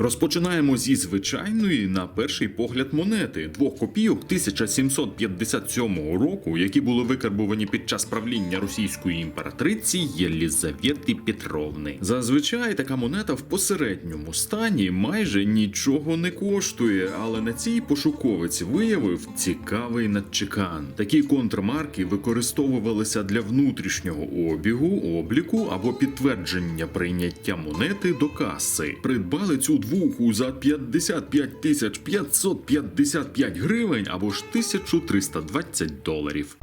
Розпочинаємо зі звичайної, на перший погляд, монети двох копійок 1757 року, які були викарбувані під час правління російської імператриці Єлізавети Петровни. Зазвичай така монета в посередньому стані майже нічого не коштує, але на цій пошуковець виявив цікавий надчекан. Такі контрмарки використовувалися для внутрішнього обігу, обліку або підтвердження прийняття монети до каси. Придбали цю двуху за 55 тисяч 555 гривень або ж 1320 доларів.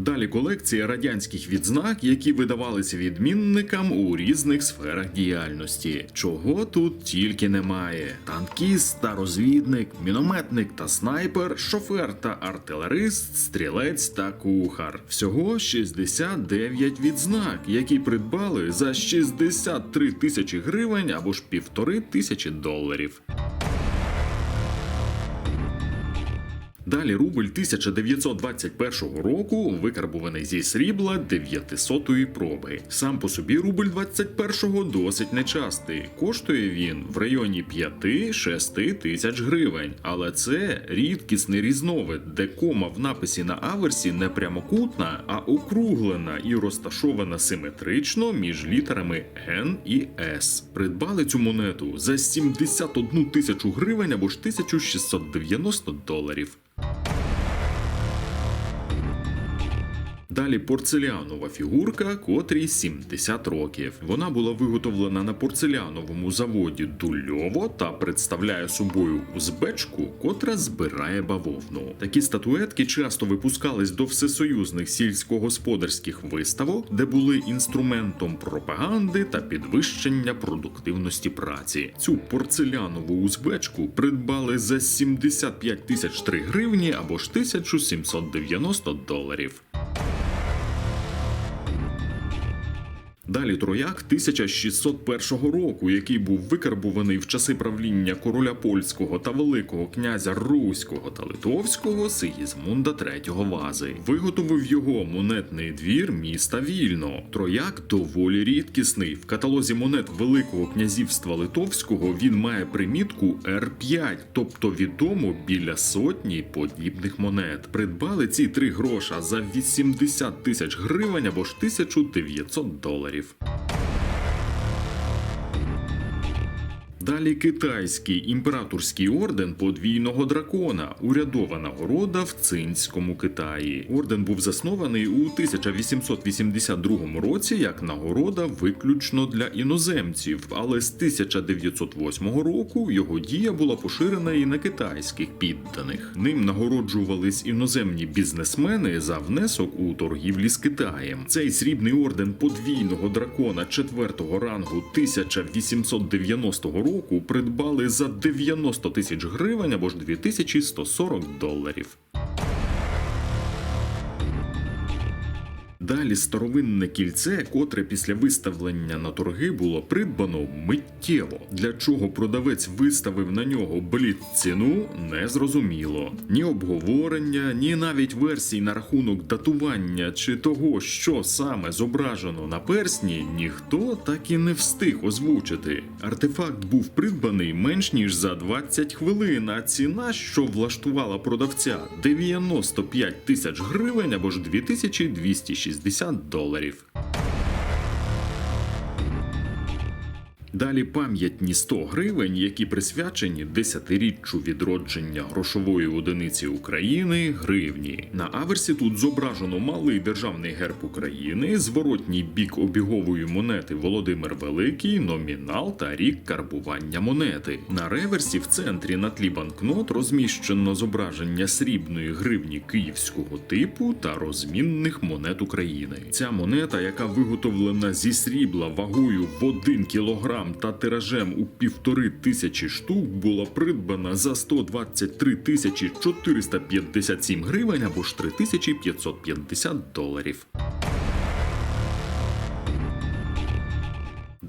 Далі колекція радянських відзнак, які видавалися відмінникам у різних сферах діяльності. Чого тут тільки немає: танкіст та розвідник, мінометник та снайпер, шофер та артилерист, стрілець та кухар. Всього 69 відзнак, які придбали за 63 тисячі гривень або ж півтори тисячі доларів. Далі рубль 1921 року викарбуваний зі срібла 900-ї проби. Сам по собі рубль 21-го досить нечастий. Коштує він в районі 5-6 тисяч гривень. Але це рідкісний різновид, де кома в написі на аверсі не прямокутна, а округлена і розташована симетрично між літерами N і S. Придбали цю монету за 71 тисячу гривень або ж 1690 доларів. Далі порцелянова фігурка, котрій 70 років. Вона була виготовлена на порцеляновому заводі Дульово та представляє собою узбечку, котра збирає бавовну. Такі статуетки часто випускались до всесоюзних сільськогосподарських виставок, де були інструментом пропаганди та підвищення продуктивності праці. Цю порцелянову узбечку придбали за 75 тисяч 3 гривні або ж 1790 доларів. Далі трояк 1601 року, який був викарбуваний в часи правління короля польського та великого князя Руського та Литовського Сигізмунда III Вази. Виготовив його монетний двір міста Вільно. Трояк доволі рідкісний. В каталозі монет Великого князівства Литовського він має примітку R5, тобто відомо біля сотні подібних монет. Придбали ці три гроша за 80 тисяч гривень або ж 1900 доларів. leave. Далі китайський імператорський орден подвійного дракона, урядова нагорода в цинському Китаї. Орден був заснований у 1882 році як нагорода виключно для іноземців, але з 1908 року його дія була поширена і на китайських підданих. Ним нагороджувались іноземні бізнесмени за внесок у торгівлі з Китаєм. Цей срібний орден подвійного дракона четвертого рангу 1890 року придбали за 90 тисяч гривень або ж 2140 доларів. Далі старовинне кільце, котре після виставлення на торги було придбано миттєво. Для чого продавець виставив на нього блід ціну, не зрозуміло. Ні обговорення, ні навіть версій на рахунок датування чи того, що саме зображено на персні, ніхто так і не встиг озвучити. Артефакт був придбаний менш ніж за 20 хвилин, а ціна, що влаштувала продавця, 95 тисяч гривень або ж 2260 доларів. Далі пам'ятні 100 гривень, які присвячені десятиріччю відродження грошової одиниці України гривні. На аверсі тут зображено малий державний герб України, зворотній бік обігової монети Володимир Великий, номінал та рік карбування монети. На реверсі в центрі на тлі банкнот розміщено зображення срібної гривні київського типу та розмінних монет України. Ця монета, яка виготовлена зі срібла вагою в 1 кілограм та тиражем у півтори тисячі штук, була придбана за 123 тисячі 457 гривень або ж 3550 доларів.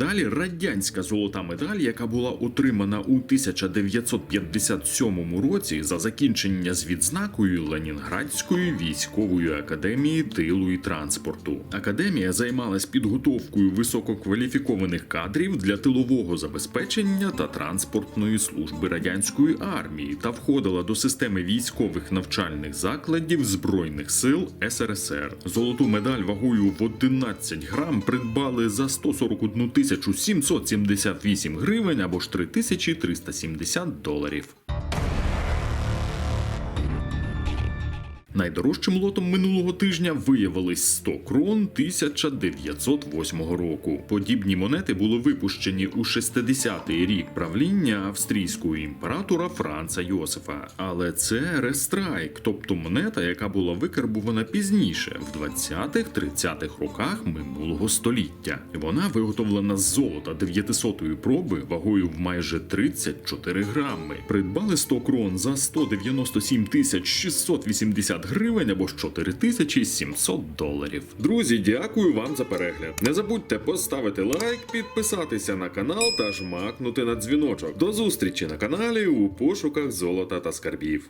Далі радянська золота медаль, яка була отримана у 1957 році за закінчення з відзнакою Ленінградської військової академії тилу і транспорту. Академія займалась підготовкою висококваліфікованих кадрів для тилового забезпечення та транспортної служби радянської армії та входила до системи військових навчальних закладів збройних сил СРСР. Золоту медаль вагою в 11 грам придбали за 141 тисячу 778 гривень або ж 3370 доларів. Найдорожчим лотом минулого тижня виявились 100 крон 1908 року. Подібні монети були випущені у 60-й рік правління австрійського імператора Франца Йосифа. Але це рестрайк, тобто монета, яка була викарбувана пізніше, в 20-30-х роках минулого століття. Вона виготовлена з золота 900-ї проби вагою в майже 34 грами. Придбали 100 крон за 197 тисяч 680 гривень або ж 4700 доларів. Друзі, дякую вам за перегляд. Не забудьте поставити лайк, підписатися на канал та жмакнути на дзвіночок. До зустрічі на каналі у пошуках золота та скарбів.